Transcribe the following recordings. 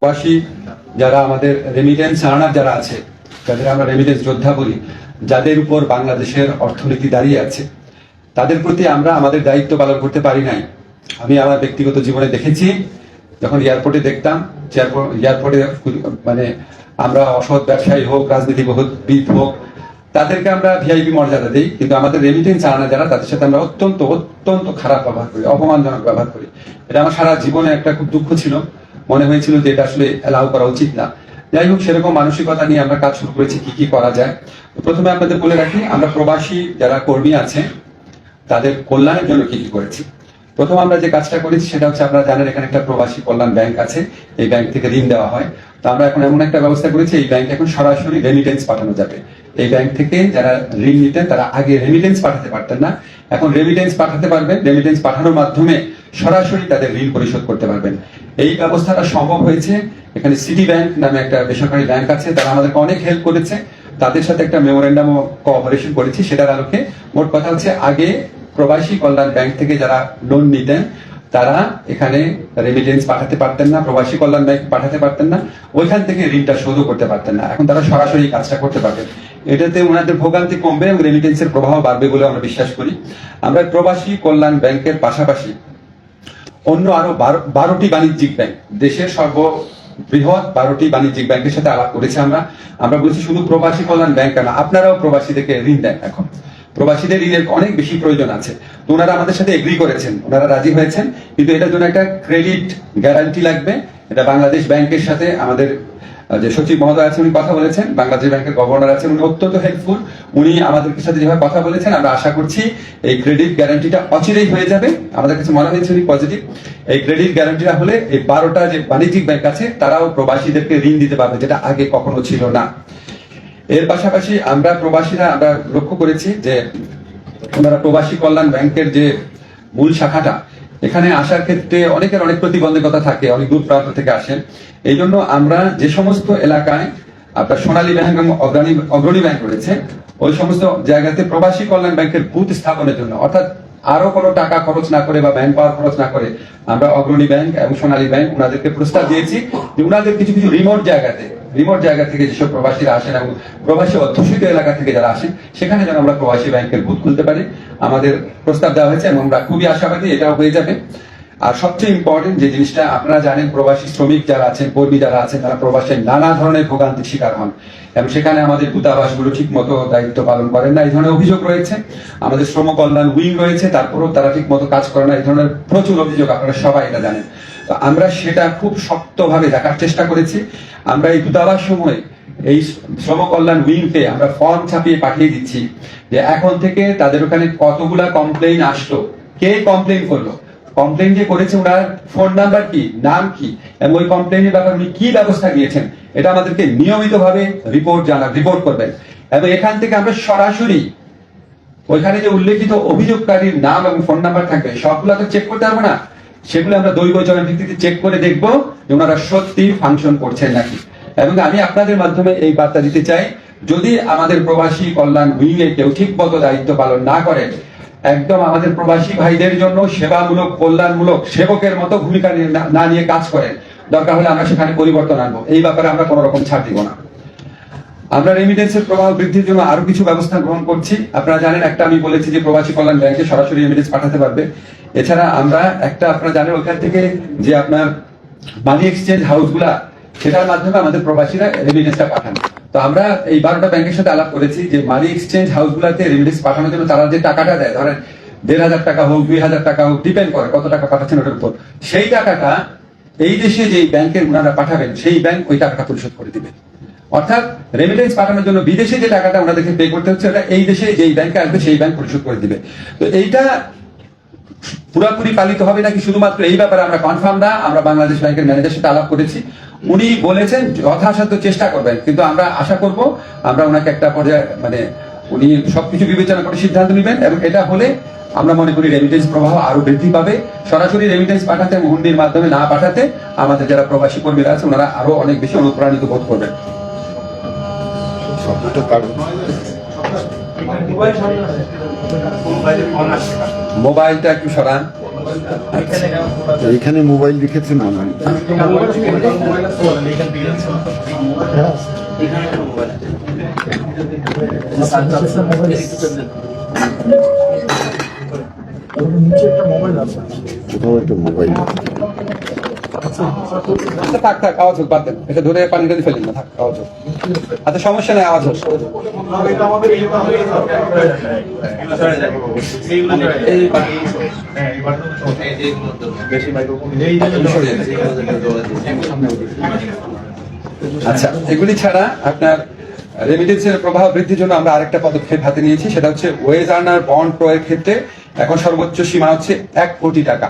প্রবাসী যারা আমাদের রেমিটেন্স আর্নার যারা আছে, যাদের আমরা রেমিটেন্স যোদ্ধা বলি, যাদের উপর বাংলাদেশের অর্থনীতি দাঁড়িয়ে আছে, তাদের প্রতি আমরা আমাদের দায়িত্ব পালন করতে পারি নাই। আমি আমার ব্যক্তিগত জীবনে দেখেছি, যখন এয়ারপোর্টে দেখতাম এয়ারপোর্টে মানে আমরা অসৎ ব্যবসায়ী হোক, রাজনীতিবিদ হোক তাদেরকে আমরা ভিআইপি মর্যাদা দিই, কিন্তু আমাদের রেমিটেন্স আনা যারা, তাদের সাথে আমরা অত্যন্ত অত্যন্ত খারাপ ব্যবহার করি, অপমানজনক ব্যবহার করি। এটা আমার সারা জীবনে একটা খুব দুঃখ ছিল। মনে হয়েছিল যে এটা আসলে অ্যালাউ করা উচিত না। যাই হোক, সেরকম মানসিকতা নিয়ে আমরা কাজ শুরু করেছি, কি কি করা যায়। প্রথমে আপনাদের বলে রাখি, আমরা প্রবাসী যারা কর্মী আছে তাদের কল্যাণের জন্য কি কি করেছি। প্রথম আমরা যে কাজটা করেছি, সেটা হচ্ছে আপনারা জানেন, এখানে একটা প্রবাসী কল্যাণ ব্যাংক আছে, এই ব্যাংক থেকে ঋণ দেওয়া হয়। তো আমরা এখন এমন একটা ব্যবস্থা করেছি, এই ব্যাংক এখন সরাসরি রেমিটেন্স পাঠানো যাবে। এই ব্যাংক থেকে যারা ঋণ নিতেন, তারা আগে রেমিটেন্স পাঠাতে পারতেন না। এখন রেমিটেন্স পাঠাতে পারবেন। রেমিটেন্স পাঠানোর মাধ্যমে সরাসরি তাদের ঋণ পরিশোধ করতে পারবেন। এই ব্যবস্থাটা সম্ভব হয়েছে। এখানে সিটি ব্যাংক নামে একটা বেসরকারি ব্যাংক আছে। তারা আমাদেরকে অনেক হেল্প করেছে। তাদের সাথে একটা মেমোরেন্ডাম কোঅপারেশন করেছি। সেটার আলোকে মোট কথা হচ্ছে, আগে প্রবাসী কল্যাণ ব্যাংক থেকে যারা লোন নিতেন, তারা এখানে রেমিটেন্স পাঠাতে পারতেন না। প্রবাসী কল্যাণ ব্যাংক পাঠাতে পারতেন না। ওইখান থেকে ঋণটা শোধও করতে পারতেন না। এখন তারা সরাসরি কাজটা করতে পারবেন। এটাতে ওনাদের ভোগান্তি কমবে এবং রেমিটেন্সের প্রভাব বাড়বে বলে আমরা বিশ্বাস করি। আমরা প্রবাসী কল্যাণ ব্যাংকের পাশাপাশি অন্য আরও বারো- বারোটি বাণিজ্যিক ব্যাংক, দেশের সর্ব বৃহৎ বারোটি বাণিজ্যিক ব্যাংকের সাথে আলাপ করেছি আমরা। আমরা বলছি শুধু প্রবাসী কল্যাণ ব্যাংক না, আপনারাও প্রবাসীদেরকে ঋণ দেন এখন। প্রবাসীদের ঋণের অনেক বেশি প্রয়োজন আছে। তো ওনারা আমাদের সাথে এগ্রি করেছেন, ওনারা রাজি হয়েছেন। কিন্তু এটার জন্য একটা ক্রেডিট গ্যারান্টি লাগবে। এটা বাংলাদেশ ব্যাংকের সাথে আমাদের যে সচিব মহোদয় আছেন, উনি কথা বলেছেন, বাংলাদেশ ব্যাংকের গভর্নর আছেন, উনি অত্যন্ত হেল্পফুল উনি আমাদের সাথে যেভাবে কথা বলেছেন, আমরা আশা করছি এই ক্রেডিট গ্যারান্টিটা অচিরেই হয়ে যাবে। আমাদের কাছে মনে হয়েছে উনি পজিটিভ এই ক্রেডিট গ্যারান্টিটা হলে এই বারোটা যে বাণিজ্যিক ব্যাংক আছে, তারাও প্রবাসীদেরকে ঋণ দিতে পারবে, যেটা আগে কখনো ছিল না। এর পাশাপাশি আমরা প্রবাসীরা, আমরা লক্ষ্য করেছি যে, ওনারা প্রবাসী কল্যাণ ব্যাংকের যে মূল শাখাটা এখানে আসার ক্ষেত্রে অনেকের অনেক প্রতিবন্ধকতা থাকে, অনেক দূর প্রান্ত থেকে আসেন। এই জন্য আমরা যে সমস্ত এলাকায় আপনার সোনালী ব্যাংক এবং অগ্রণী অগ্রণী ব্যাংক রয়েছে, ওই সমস্ত জায়গাতে প্রবাসী কল্যাণ ব্যাংকের বুথ স্থাপনের জন্য, অর্থাৎ আরও কোনো টাকা খরচ না করে বা ব্যাংক পাওয়ার খরচ না করে আমরা অগ্রণী ব্যাংক এবং সোনালী ব্যাংক ওনাদেরকে প্রস্তাব দিয়েছি। যে ওনাদের কিছু কিছু রিমোট জায়গাতে রিমোট জায়গা থেকে যেসব প্রবাসীরা আসেন এবং প্রবাসী অধ্যুষিত এলাকা থেকে যারা আসেন, সেখানে যেন আমরা প্রবাসী ব্যাংকের বুথ খুলতে পারি। আমাদের প্রস্তাব দেওয়া হয়েছে এবং আমরা খুবই আশাবাদী এটাও হয়ে যাবে। আর সবচেয়ে ইম্পর্টেন্ট যে জিনিসটা, আপনারা জানেন প্রবাসী শ্রমিক যারা আছেন, কর্মী যারা আছেন, তারা প্রবাসে নানা ধরনের ভোগান্তির শিকার হন। এবং সেখানে আমাদের দূতাবাসগুলো ঠিক মতো দায়িত্ব পালন করেন না, এই ধরনের অভিযোগ রয়েছে। আমাদের শ্রম কল্যাণ উইং রয়েছে, তারপরেও তারা ঠিক মতো কাজ করে না, এই ধরনের প্রচুর অভিযোগ আপনারা সবাই এটা জানেন। তো আমরা সেটা খুব শক্তভাবে দেখার চেষ্টা করেছি। আমরা এই দূতাবাস সময়ে এই শ্রম কল্যাণ উইংকে আমরা ফর্ম ছাপিয়ে পাঠিয়ে দিচ্ছি যে এখন থেকে তাদের ওখানে কতগুলা কমপ্লেইন আসলো, কে কমপ্লেইন করল? কমপ্লেইন যে করেছে ওনার ফোন নাম্বার কি, নাম কি, এবং ওই কমপ্লেইনের ব্যাপারে উনি কি ব্যবস্থা নিয়েছেন, এটা আমাদেরকে নিয়মিতভাবে রিপোর্ট জানা রিপোর্ট করবেন। এবং এখান থেকে আমরা সরাসরি ওইখানে যে উল্লেখিত অভিযোগকারীর নাম এবং ফোন নাম্বার থাকবে, সবগুলো তো চেক করতে পারব না। সেগুলো আমরা দৈব জনের ভিত্তিতে চেক করে দেখব যে ওনারা সত্যি ফাংশন করছেন নাকি। এবং আমি আপনাদের মাধ্যমে এই বার্তা দিতে চাই, যদি আমাদের প্রবাসী কল্যাণ উইংয়ে কেউ ঠিক মতো দায়িত্ব পালন না করেন একদম আমাদের প্রবাসী ভাইদের জন্য সেবামূলক, কল্যাণমূলক সেবকের মতো ভূমিকা না নিয়ে কাজ করেন, দরকার হলে আমরা সেখানে পরিবর্তন আনব। এই ব্যাপারে আমরা কোনো রকম ছাড় দিব না। আমরা রেমিটেন্সের প্রবাহ বৃদ্ধির জন্য আরও কিছু ব্যবস্থা গ্রহণ করছি। আপনারা জানেন, একটা আমি বলেছি যে প্রবাসী কল্যাণ ব্যাংকে সরাসরি রেমিটেন্স পাঠাতে পারবে। এছাড়া আমরা একটা আপনারা জানেন, ওখান থেকে যে আপনার মানি এক্সচেঞ্জ হাউসগুলা সেটার মাধ্যমে আমাদের প্রবাসীরা রেমিটেন্সটা পাঠান। তো আমরা এই বারোটা ব্যাংকের সাথে আলাপ করেছি যে মানি এক্সচেঞ্জ হাউসগুলাতে রেমিটেন্স পাঠানোর জন্য তারা যে টাকাটা দেয়, ধরেন দেড় হাজার টাকা হোক, দুই হাজার টাকা হোক ডিপেন্ড করে কত টাকা পাঠাচ্ছেন ওটার উপর, সেই টাকাটা এই দেশে যে ব্যাংকের ওনারা পাঠাবেন, সেই ব্যাংক ওই টাকাটা পরিশোধ করে দিবে। অর্থাৎ রেমিটেন্স পাঠানোর জন্য বিদেশে যে টাকাটা ওনাদেরকে পে করতে হচ্ছে, ওটা এই দেশে যেই ব্যাংকে আসবে সেই ব্যাংক পরিশোধ করে দিবে। তো এইটা পুরাপুরি পালিত হবে নাকি শুধুমাত্র এই ব্যাপারে আমরা কনফার্ম না, আমরা বাংলাদেশ ব্যাংকের ম্যানেজার সাথে আলাপ করেছি। উনি বলেছেন যথাসাধ্য চেষ্টা করবেন, কিন্তু আমরা আশা করব, আমরা ওনাকে একটা পর্যায়ে মানে উনি সবকিছু বিবেচনা করে সিদ্ধান্ত নেবেন এবং এটা হলে আমরা মনে করি রেমিটেন্স প্রবাহ আরও বৃদ্ধি পাবে। সরাসরি রেমিটেন্স পাঠাতে এবং হুন্ডির মাধ্যমে না পাঠাতে আমাদের যারা প্রবাসী কর্মীরা আছে ওনারা আরও অনেক বেশি অনুপ্রাণিত বোধ করবেন। শব্দটা কারণ মোবাইলটা একটু সরান। এইখানে মোবাইল লিখেছে মোবাইল। আচ্ছা থাক থাক, আওয়াজ হোক, বাদ দেন। এটা ধরে পানিটা ফেলেন না, থাক, আওয়াজ আচ্ছা সমস্যা নেই, আওয়াজ। আচ্ছা এগুলি ছাড়া আপনার রেমিটেন্সের প্রবাহ বৃদ্ধির জন্য আমরা আরেকটা পদক্ষেপ হাতে নিয়েছি, সেটা হচ্ছে ওয়েজ আর্নার বন্ড ক্রয়ের ক্ষেত্রে এখন সর্বোচ্চ সীমা হচ্ছে এক কোটি টাকা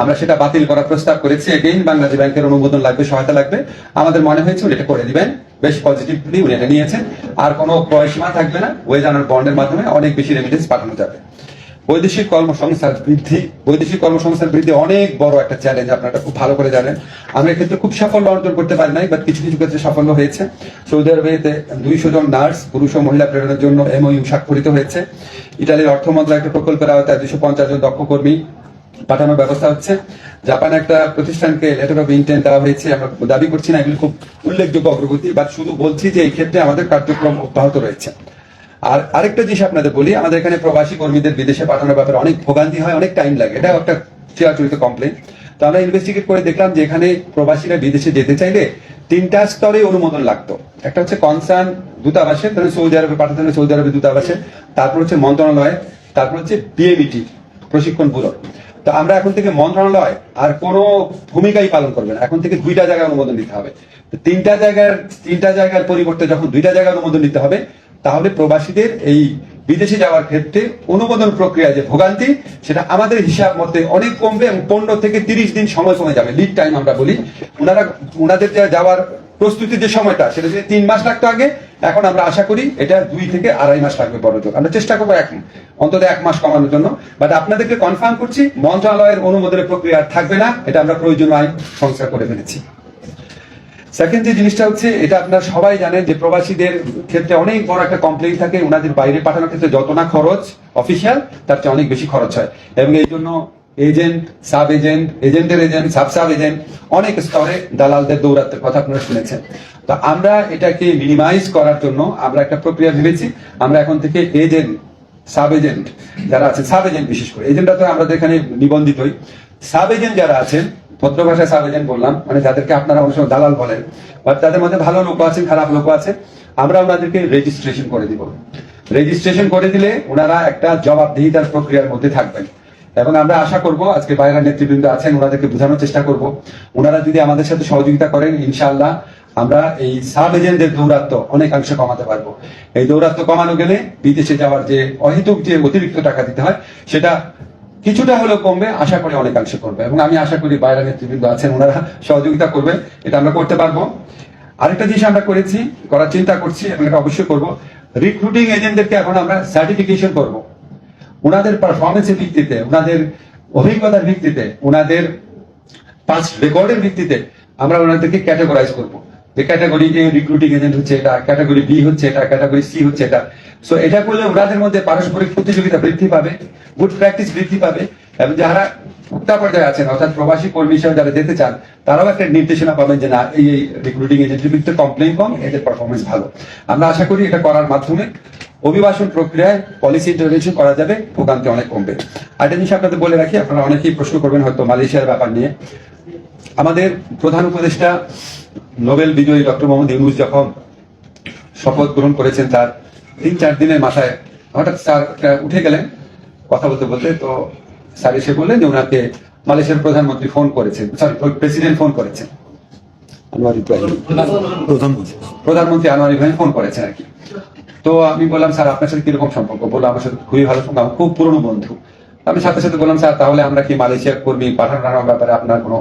আমরা সেটা বাতিল করার প্রস্তাব করেছি এগেইন বাংলাদেশ ব্যাংকের অনুমোদন লাগবে, সহায়তা লাগবে। আমাদের মনে হয়েছে উনি এটা করে দিবেন। বেশ পজিটিভলি উনি এটা নিয়েছেন। আর কোনো ক্রয় সীমা থাকবে না। ওয়েজ আর্নার বন্ডের মাধ্যমে অনেক বেশি রেমিটেন্স পাঠানো যাবে। বৈদেশিক কর্মসংস্থান বৃদ্ধি, বৈদেশিক কর্মসংস্থান বৃদ্ধি অনেক বড় একটা চ্যালেঞ্জ আপনারা খুব ভালো করে জানেন। আমরা এক্ষেত্রে খুব সাফল্য অর্জন করতে পারি নাই বাট কিছু কিছু ক্ষেত্রে সাফল্য হয়েছে। সৌদি আরবেতে দুইশো জন নার্স পুরুষ ও মহিলা প্রেরণের জন্য এমওইউ স্বাক্ষরিত হয়েছে। ইটালির অর্থ মন্ত্রণালয় একটা প্রকল্পের আওতায় দুশো পঞ্চাশ জন দক্ষ কর্মী পাঠানোর ব্যবস্থা হচ্ছে। জাপান একটা প্রতিষ্ঠানকে লেটার অফ ইন্টেন্ট দেওয়া হয়েছে। আমরা দাবি করছি না, এগুলো খুব উল্লেখযোগ্য অগ্রগতি বা শুধু বলছি যে এই ক্ষেত্রে আমাদের কার্যক্রম অব্যাহত রয়েছে। আর আরেকটা জিনিস আপনাদের বলি, আমাদের এখানে প্রবাসী কর্মীদের বিদেশে পাঠানোর ব্যাপারে অনেক ভোগান্তি হয়, অনেক টাইম লাগে। এটা একটা চিরাচরিত কমপ্লেন তো আমরা ইনভেস্টিগেট করে দেখলাম যে এখানে প্রবাসীরা বিদেশে যেতে চাইলে তিনটা স্তরে অনুমোদন লাগতো। একটা হচ্ছে কনসার্ন দূতাবাসে ধরেন সৌদি আরবে পাঠাতে হলে সৌদি আরবে দূতাবাসে। তারপর হচ্ছে মন্ত্রণালয়, তারপর হচ্ছে বিএমিটি প্রশিক্ষণ ব্যুরো। তো আমরা এখন থেকে মন্ত্রণালয় আর কোনো ভূমিকাই পালন করবে না। এখন থেকে দুইটা জায়গায় অনুমোদন দিতে হবে। তিনটা জায়গার তিনটা জায়গার পরিবর্তে যখন দুইটা জায়গায় অনুমোদন দিতে হবে, তাহলে প্রবাসীদের এই বিদেশে যাওয়ার ক্ষেত্রে অনুমোদন প্রক্রিয়া যে ভোগান্তি, সেটা আমাদের হিসাব মতে অনেক কমবে এবং পনেরো থেকে তিরিশ দিন সময় কমে যাবে। লিড টাইম আমরা বলি। ওনারা, ওনাদের যাওয়ার প্রস্তুতির যে সময়টা, সেটা যদি তিন মাস লাগতো আগে, এখন আমরা আশা করি এটা দুই থেকে আড়াই মাস লাগবে জোর আমরা চেষ্টা করব এক অন্তত এক মাস কমানোর জন্য। বাট আপনাদেরকে কনফার্ম করছি, মন্ত্রণালয়ের অনুমোদনের প্রক্রিয়া আর থাকবে না, এটা আমরা প্রয়োজনীয় আইন সংস্কার করে ফেলেছি। সেকেন্ড যে জিনিসটা হচ্ছে, এটা আপনারা সবাই জানেন যে প্রবাসীদের ক্ষেত্রে অনেক বড় একটা কমপ্লেন থাকে ওনাদের বাইরে পাঠানোর ক্ষেত্রে যত না খরচ অফিসিয়াল তার চেয়ে অনেক বেশি খরচ হয়। এবং এই জন্য এজেন্ট সাব এজেন্ট এজেন্টের এজেন্ট সাব সাব এজেন্ট অনেক স্তরে দালালদের দৌরাত্মের কথা আপনারা শুনেছেন। তো আমরা এটাকে মিনিমাইজ করার জন্য আমরা একটা প্রক্রিয়া ভেবেছি। আমরা এখন থেকে এজেন্ট সাব এজেন্ট যারা আছেন সাব এজেন্ট বিশেষ করে। এজেন্টরা তো আমাদের এখানে নিবন্ধিতই। সাব এজেন্ট যারা আছেন ভদ্র ভাষায় সাব এজেন্ট বললাম মানে যাদেরকে আপনারা অনেক সময় দালাল বলেন বা তাদের মধ্যে ভালো লোক আছেন, খারাপ লোক আছে, আমরা ওনাদেরকে রেজিস্ট্রেশন করে দিব। রেজিস্ট্রেশন করে দিলে ওনারা একটা জবাবদিহিতার প্রক্রিয়ার মধ্যে থাকবেন। এবং আমরা আশা করব, আজকে বাইরের নেতৃবৃন্দ আছেন, ওনাদেরকে বোঝানোর চেষ্টা করব। ওনারা যদি আমাদের সাথে সহযোগিতা করেন, ইনশাআল্লাহ আমরা এই সাব এজেন্টদের দৌরাত্ম অনেকাংশে কমাতে পারব। এই দৌরাত্ম কমানো গেলে বিদেশে যাওয়ার যে অহেতুক যে অতিরিক্ত টাকা দিতে হয়, সেটা কিছুটা হলেও কমবে, আশা করি অনেকাংশে করবে। এবং আমি আশা করি বাইরের নেতৃবৃন্দ আছেন, ওনারা সহযোগিতা করবেন, এটা আমরা করতে পারব। আরেকটা জিনিস আমরা করেছি, করার চিন্তা করছি, এবং এটা অবশ্যই করব রিক্রুটিং এজেন্টদেরকে এখন আমরা সার্টিফিকেশন করব। ওনাদের পারফরমেন্সের ভিত্তিতে ওনাদের অভিজ্ঞতার ভিত্তিতে ওনাদের পাঁচ রেকর্ডের ভিত্তিতে আমরা ওনাদেরকে ক্যাটাগরাইজ করব। যে ক্যাটাগরি এ রিক্রুটিং এজেন্ট হচ্ছে এটা ক্যাটাগরি বি হচ্ছে এটা ক্যাটাগরি সি হচ্ছে এটা। সো এটা করলে ওনাদের মধ্যে পারস্পরিক প্রতিযোগিতা বৃদ্ধি পাবে গুড প্র্যাকটিস বৃদ্ধি পাবে এবং যারা ভোক্তা পর্যায়ে আছেন, অর্থাৎ প্রবাসী কর্মী হিসেবে যারা যেতে চান, তারাও একটা নির্দেশনা পাবেন যে না, এই রিক্রুটিং এজেন্টের ভিত্তিতে কমপ্লেন কম, এদের পারফরমেন্স ভালো। আমরা আশা করি এটা করার মাধ্যমে অভিবাসন প্রক্রিয়ায় পলিসি ইন্টারভেনশন করা যাবে, ভোগান্তি অনেক কমবে। আর একটা জিনিস আপনাদের বলে রাখি, আপনারা অনেকেই প্রশ্ন করবেন হয়তো মালয়েশিয়ার ব্যাপার নিয়ে। আমাদের প্রধান উপদেষ্টা, নোবেল বিজয়ী ডক্টর মোহাম্মদ ইউনুস যখন শপথ গ্রহণ করেছেন তার তিন চার দিনের মাথায়, হঠাৎ স্যার উঠে গেলেন কথা বলতে বলতে, তো স্যার এসে বললেন যে ওনাকে মালয়েশিয়ার প্রধানমন্ত্রী ফোন করেছেন। সরি প্রেসিডেন্ট ফোন করেছেন। আনোয়ার ইব্রাহিম প্রধানমন্ত্রী। প্রধানমন্ত্রী আনোয়ার ইব্রাহিম ফোন করেছেন আর কি। তো আমি বললাম স্যার আপনার সাথে কীরকম সম্পর্ক? বলল আমার সাথে খুবই ভালো সম্পর্ক আমার খুব পুরনো বন্ধু। আমি সাথে সাথে বললাম স্যার তাহলে আমরা কি মালয়েশিয়ার কর্মী পাঠানোর ব্যাপারে আপনার কোনো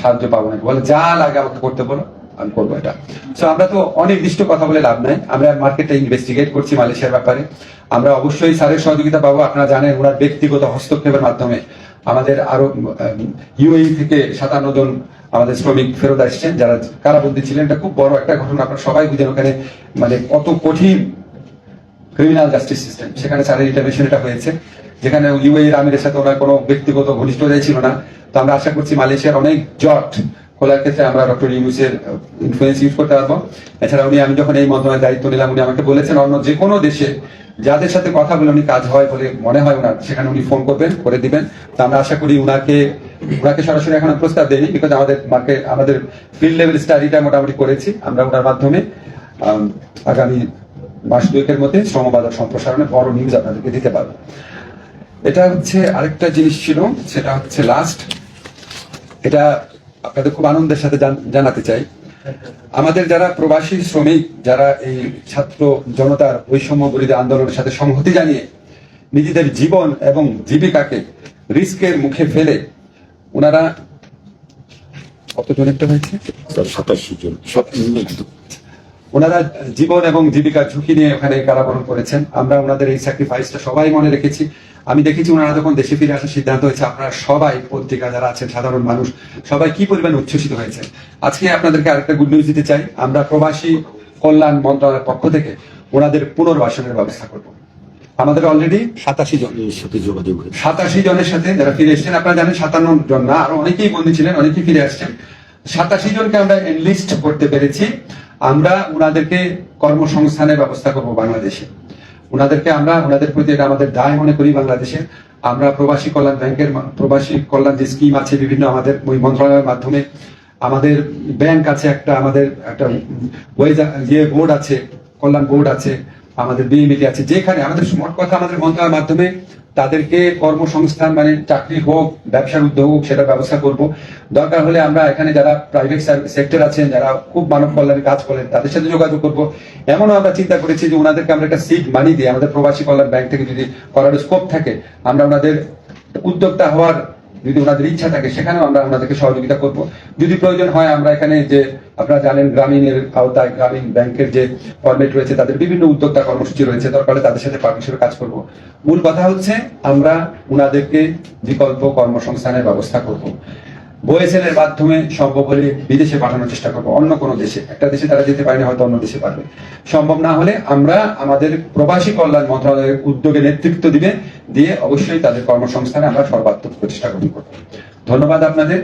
সাহায্য পাবো না বলে যা লাগে আমাকে করতে বলো আমি করব এটা। তো আমরা তো অনির্দিষ্ট কথা বলে লাভ নাই। আমরা মার্কেটটা ইনভেস্টিগেট করছি মালয়েশিয়ার ব্যাপারে। আমরা অবশ্যই স্যারের সহযোগিতা পাবো। আপনারা জানেন, ওনার ব্যক্তিগত হস্তক্ষেপের মাধ্যমে আমাদের আরও ইউএই থেকে সাতান্ন জন আমাদের শ্রমিক ফেরত আসছেন, যারা কারাবন্দী ছিলেন। এটা খুব বড় একটা ঘটনা, আপনারা সবাই বুঝেন ওখানে মানে কত কঠিন ক্রিমিনাল জাস্টিস সিস্টেম সেখানে স্যারের ইন্টারভেনশন এটা হয়েছে, যেখানে ইউএই এর আমিরের সাথে ওনার কোনো ব্যক্তিগত ঘনিষ্ঠতাই ছিল না। তো আমরা আশা করছি মালয়েশিয়ার অনেক জট খোলার ক্ষেত্রে আমরা ডক্টর ইউনুসের ইনফ্লুয়েন্স ইউজ করতে পারব। এছাড়া উনি, আমি যখন এই মন্ত্রণালয়ের দায়িত্ব নিলাম, উনি আমাকে বলেছেন, অন্য যে কোনো দেশে যাদের সাথে কথা বলে উনি কাজ হয় বলে মনে হয় ওনার, সেখানে উনি ফোন করবেন, করে দিবেন। তো আমরা আশা করি উনাকে উনাকে সরাসরি এখন প্রস্তাব দেয়নি বিকজ আমাদের মার্কেট আমাদের ফিল্ড লেভেল স্টাডিটা মোটামুটি করেছি আমরা ওনার মাধ্যমে। আগামী মাস দুয়েকের মধ্যে শ্রমবাজার সম্প্রসারণে বড় নিউজ আপনাদেরকে দিতে পারব। এটা হচ্ছে আরেকটা জিনিস ছিল, সেটা হচ্ছে লাস্ট এটা আপনাদের খুব আনন্দের সাথে জান- জানাতে চাই। আমাদের যারা প্রবাসী শ্রমিক যারা এই ছাত্র জনতার বৈষম্য বিরোধী আন্দোলনের সাথে সংহতি জানিয়ে নিজেদের জীবন এবং জীবিকাকে রিস্কের মুখে ফেলে ওনারা কতজন একটা হয়েছে? সাতাশি জন। ওনারা জীবন এবং জীবিকা ঝুঁকি নিয়ে ওখানে কারাবরণ করেছেন। আমরা ওনাদের এই স্যাক্রিফাইসটা সবাই মনে রেখেছি। আমি দেখেছি ওনারা যখন দেশে ফিরে আসার সিদ্ধান্ত হয়েছে আপনারা সবাই পত্রিকা যারা আছেন সাধারণ মানুষ সবাই কি পরিমাণ উচ্ছ্বসিত হয়েছে আজকে আপনাদেরকে আরেকটা গুড নিউজ দিতে চাই। আমরা প্রবাসী কল্যাণ মন্ত্রণালয়ের পক্ষ থেকে ওনাদের পুনর্বাসনের ব্যবস্থা করব। আমাদের অলরেডি সাতাশি জন। এর সাথে যোগাযোগ সাতাশি জনের সাথে যারা ফিরে এসেছেন আপনারা জানেন সাতান্ন জন না আরও অনেকেই বন্দী ছিলেন অনেকেই ফিরে আসছেন। সাতাশি জনকে আমরা এনলিস্ট করতে পেরেছি। আমরা ওনাদেরকে কর্মসংস্থানের ব্যবস্থা করব বাংলাদেশে। ওনাদেরকে আমরা, ওনাদের প্রতি এটা আমাদের দায় মনে করি বাংলাদেশে। আমরা প্রবাসী কল্যাণ ব্যাংকের প্রবাসী কল্যাণ যে স্কিম আছে বিভিন্ন আমাদের ওই মন্ত্রণালয়ের মাধ্যমে, আমাদের ব্যাংক আছে একটা, আমাদের একটা ওয়েজ ইয়ে বোর্ড আছে, কল্যাণ বোর্ড আছে, আমাদের বিএমএটি আছে, যেখানে আমাদের মোট কথা আমাদের মন্ত্রণালয়ের মাধ্যমে তাদেরকে কর্মসংস্থান মানে চাকরি হোক, ব্যবসার উদ্যোগ হোক সেটা ব্যবস্থা করব। দরকার হলে আমরা এখানে যারা প্রাইভেট সেক্টর আছেন, যারা খুব মানব কল্যাণে কাজ করেন, তাদের সাথে যোগাযোগ করব। এমনও আমরা চিন্তা করেছি যে ওনাদেরকে আমরা একটা সিট মানি দিয়ে আমাদের প্রবাসী কল্যাণ ব্যাংক থেকে যদি করার স্কোপ থাকে, আমরা ওনাদের উদ্যোক্তা হওয়ার যদি ওনাদের ইচ্ছা থাকে, সেখানেও আমরা ওনাদেরকে সহযোগিতা করব। যদি প্রয়োজন হয়, আমরা এখানে যে আপনারা জানেন, গ্রামীণের আওতায় গ্রামীণ ব্যাংকের যে ফরমেট রয়েছে, তাদের বিভিন্ন উদ্যোক্তা কর্মসূচি রয়েছে দরকার তাদের সাথে পার্টনারশিপে কাজ করব। মূল কথা হচ্ছে, আমরা ওনাদেরকে বিকল্প কর্মসংস্থানের ব্যবস্থা করব। ওএসএল এর মাধ্যমে সম্ভব হলে বিদেশে পাঠানোর চেষ্টা করব, অন্য কোনো দেশে। একটা দেশে তারা যেতে পারেনি, হয়তো অন্য দেশে পারবে। সম্ভব না হলে আমরা আমাদের প্রবাসী কল্যাণ মন্ত্রণালয়ের উদ্যোগে নেতৃত্ব দিবে দিয়ে অবশ্যই তাদের কর্মসংস্থানে আমরা সর্বাত্মক প্রচেষ্টা গ্রহণ করব। ধন্যবাদ আপনাদের।